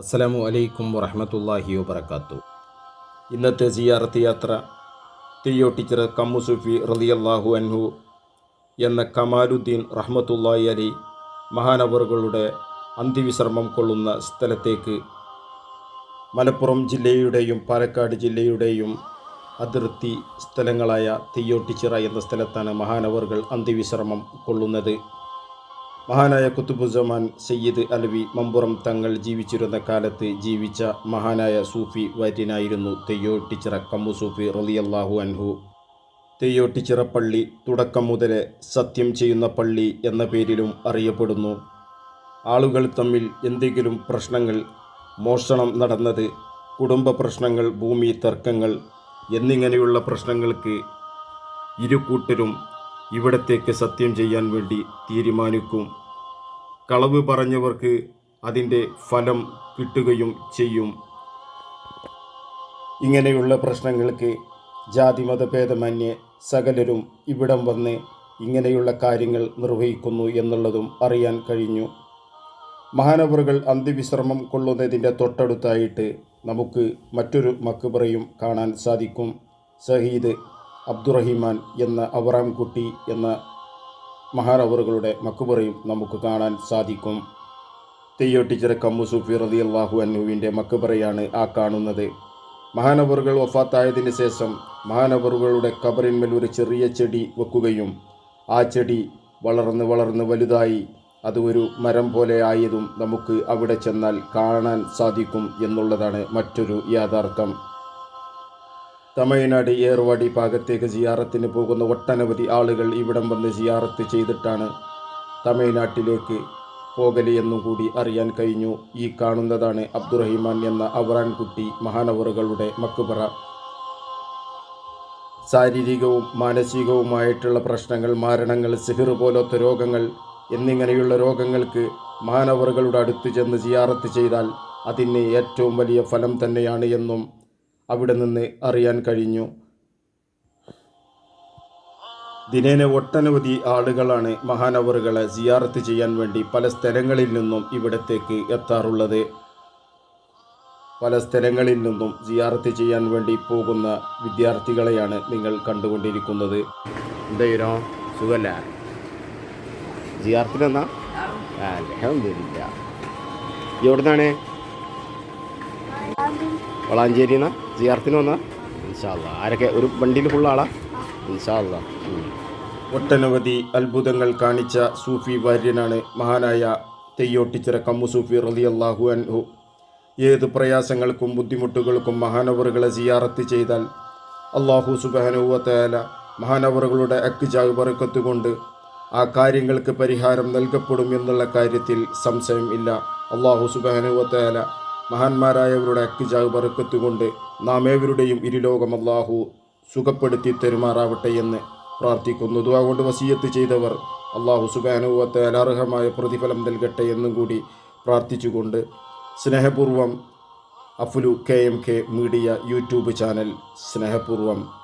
അസ്സലാമു അലൈക്കും വറഹമത്തല്ലാഹി വബർക്കാത്തു ഇന്നത്തെ സിയാറത്ത് യാത്ര തെയ്യോട്ടിച്ചിറ കമ്മു സുഫി റളിയല്ലാഹു അൻഹു എന്ന കമാലുദ്ദീൻ റഹ്മത്തുല്ലാഹി അലി മഹാനവറുകളുടെ അന്തിവിശ്രമം കൊള്ളുന്ന സ്ഥലത്തേക്ക് മലപ്പുറം ജില്ലയുടെയും പാലക്കാട് ജില്ലയുടെയും അതിർത്തി സ്ഥലങ്ങളായ തെയ്യോട്ടിച്ചിറ എന്ന സ്ഥലത്താണ് മഹാനവറുകൾ അന്തിവിശ്രമം കൊള്ളുന്നത്. മഹാനായ കുത്തുബുസമാൻ സയ്യിദ് അലവി മമ്പുറം തങ്ങൾ ജീവിച്ചിരുന്ന കാലത്ത് ജീവിച്ച മഹാനായ സൂഫി വൈറ്റിനായിരുന്നു തെയ്യോട്ടിച്ചിറ കമ്മു സൂഫി റളിയല്ലാഹു അൻഹു. തെയ്യോട്ടിച്ചിറ പള്ളി തുടക്കം മുതലേ സത്യം ചെയ്യുന്ന പള്ളി എന്ന പേരിലും അറിയപ്പെടുന്നു. ആളുകൾ തമ്മിൽ എന്തെങ്കിലും പ്രശ്നങ്ങൾ മോഷണം നടന്നത് കുടുംബ പ്രശ്നങ്ങൾ ഭൂമി തർക്കങ്ങൾ എന്നിങ്ങനെയുള്ള പ്രശ്നങ്ങൾക്ക് ഇരു കൂട്ടരും ഇവിടത്തേക്ക് സത്യം ചെയ്യാൻ വേണ്ടി തീരുമാനിക്കും. കളവ് പറഞ്ഞവർക്ക് അതിന്റെ ഫലം കിട്ടുകയും ചെയ്യും. ഇങ്ങനെയുള്ള പ്രശ്നങ്ങൾക്ക് ജാതിമത മതഭേദമന്യേ സകലരും ഇവിടം വന്ന് ഇങ്ങനെയുള്ള കാര്യങ്ങൾ നിർവഹിക്കുന്നു എന്നുള്ളതും അറിയാൻ കഴിഞ്ഞു. മഹാനവറുകൾ അന്ത്യവിശ്രമം കൊള്ളുന്നതിന്റെ തൊട്ടടുത്തായിട്ട് നമുക്ക് മറ്റൊരു മക്കുപറയും കാണാൻ സാധിക്കും. സഹീദ് അബ്ദുറഹിമാൻ എന്ന അവറാം കുട്ടി എന്ന മഹാനവറുകളുടെ മക്കുബറയും നമുക്ക് കാണാൻ സാധിക്കും. തെയ്യോട്ടിച്ചിറ കമ്മു സൂഫി റതി അള്ളാഹു അന്നുവിന്റെ മക്കുബറയാണ് ആ കാണുന്നത്. മഹാനവറുകൾ വഫാത്തായതിന് ശേഷം മഹാനവറുകളുടെ കബറിന്മേൽ ഒരു ചെറിയ ചെടി വെക്കുകയും ആ ചെടി വളർന്ന് വളർന്ന് വലുതായി അത് ഒരു മരം പോലെ ആയതും നമുക്ക് അവിടെ ചെന്നാൽ കാണാൻ സാധിക്കും എന്നുള്ളതാണ് മറ്റൊരു യാഥാർത്ഥ്യം. തമിഴ്നാട് ഏർവാടി ഭാഗത്തേക്ക് സിയാറത്തിന് പോകുന്ന ഒട്ടനവധി ആളുകൾ ഇവിടം വന്ന് സിയാറത്ത് ചെയ്തിട്ടാണ് തമിഴ്നാട്ടിലേക്ക് പോകൽ എന്നും കൂടി അറിയാൻ കഴിഞ്ഞു. ഈ കാണുന്നതാണ് അബ്ദുറഹിമാൻ എന്ന അവറാൻകുട്ടി മഹാനവറുകളുടെ മക്കുപറ. ശാരീരികവും മാനസികവുമായിട്ടുള്ള പ്രശ്നങ്ങൾ മാരണങ്ങൾ സിഹിർ പോലത്തെ രോഗങ്ങൾ എന്നിങ്ങനെയുള്ള രോഗങ്ങൾക്ക് മഹാനവറുകളുടെ അടുത്ത് ചെന്ന് സിയാറത്ത് ചെയ്താൽ അതിന് ഏറ്റവും വലിയ ഫലം തന്നെയാണ് എന്നും അവിടെ നിന്ന് അറിയാൻ കഴിഞ്ഞു. ദിനേന ഒട്ടനവധി ആളുകളാണ് മഹാനവറുകളെ സിയാറത്ത് ചെയ്യാൻ വേണ്ടി പല സ്ഥലങ്ങളിൽ നിന്നും ഇവിടത്തേക്ക് എത്താറുള്ളത്. പല സ്ഥലങ്ങളിൽ നിന്നും സിയാറത്ത് ചെയ്യാൻ വേണ്ടി പോകുന്ന വിദ്യാർത്ഥികളെയാണ് നിങ്ങൾ കണ്ടുകൊണ്ടിരിക്കുന്നത്. എന്തായാലും സുഖല്ല സിയാറത്തിനെന്നാ അലഹമില്ല എവിടുന്നാണ് വളാഞ്ചേരി നിന്ന് സിയാർത്തിന് വന്ന ഇൻഷാല്ല ആരൊക്കെ ഒരു വണ്ടിയിൽ ഫുൾ ഇൻഷാല്ല ഒട്ടനവധി അത്ഭുതങ്ങൾ കാണിച്ച സൂഫി വാര്യനാണ് മഹാനായ തെയ്യോട്ടിച്ചിറ കമ്മു സൂഫി റലി അള്ളാഹു അൻഹു. ഏത് പ്രയാസങ്ങൾക്കും ബുദ്ധിമുട്ടുകൾക്കും മഹാനവറുകളെ സിയാറത്ത് ചെയ്താൽ അള്ളാഹു സുബാനുവത്തേല മഹാനവറുകളുടെ അക്കുജാഗ് പറക്കത്തുകൊണ്ട് ആ കാര്യങ്ങൾക്ക് പരിഹാരം നൽകപ്പെടും എന്നുള്ള കാര്യത്തിൽ സംശയം ഇല്ല. അള്ളാഹു സുബാനുവത്തേല മഹാന്മാരായവരുടെ അക്കിജാവ് പറക്കത്തുകൊണ്ട് നാം ഏവരുടെയും ഇരുലോകം അള്ളാഹു സുഖപ്പെടുത്തി തെരുമാറാവട്ടെ എന്ന് പ്രാർത്ഥിക്കുന്നു. അതുകൊണ്ട് വസീയത്ത് ചെയ്തവർ അള്ളാഹു സുബാനുവത്തെ അനർഹമായ പ്രതിഫലം നൽകട്ടെ എന്നും കൂടി പ്രാർത്ഥിച്ചുകൊണ്ട് സ്നേഹപൂർവം Afulu K M K media YouTube channel സ്നേഹപൂർവം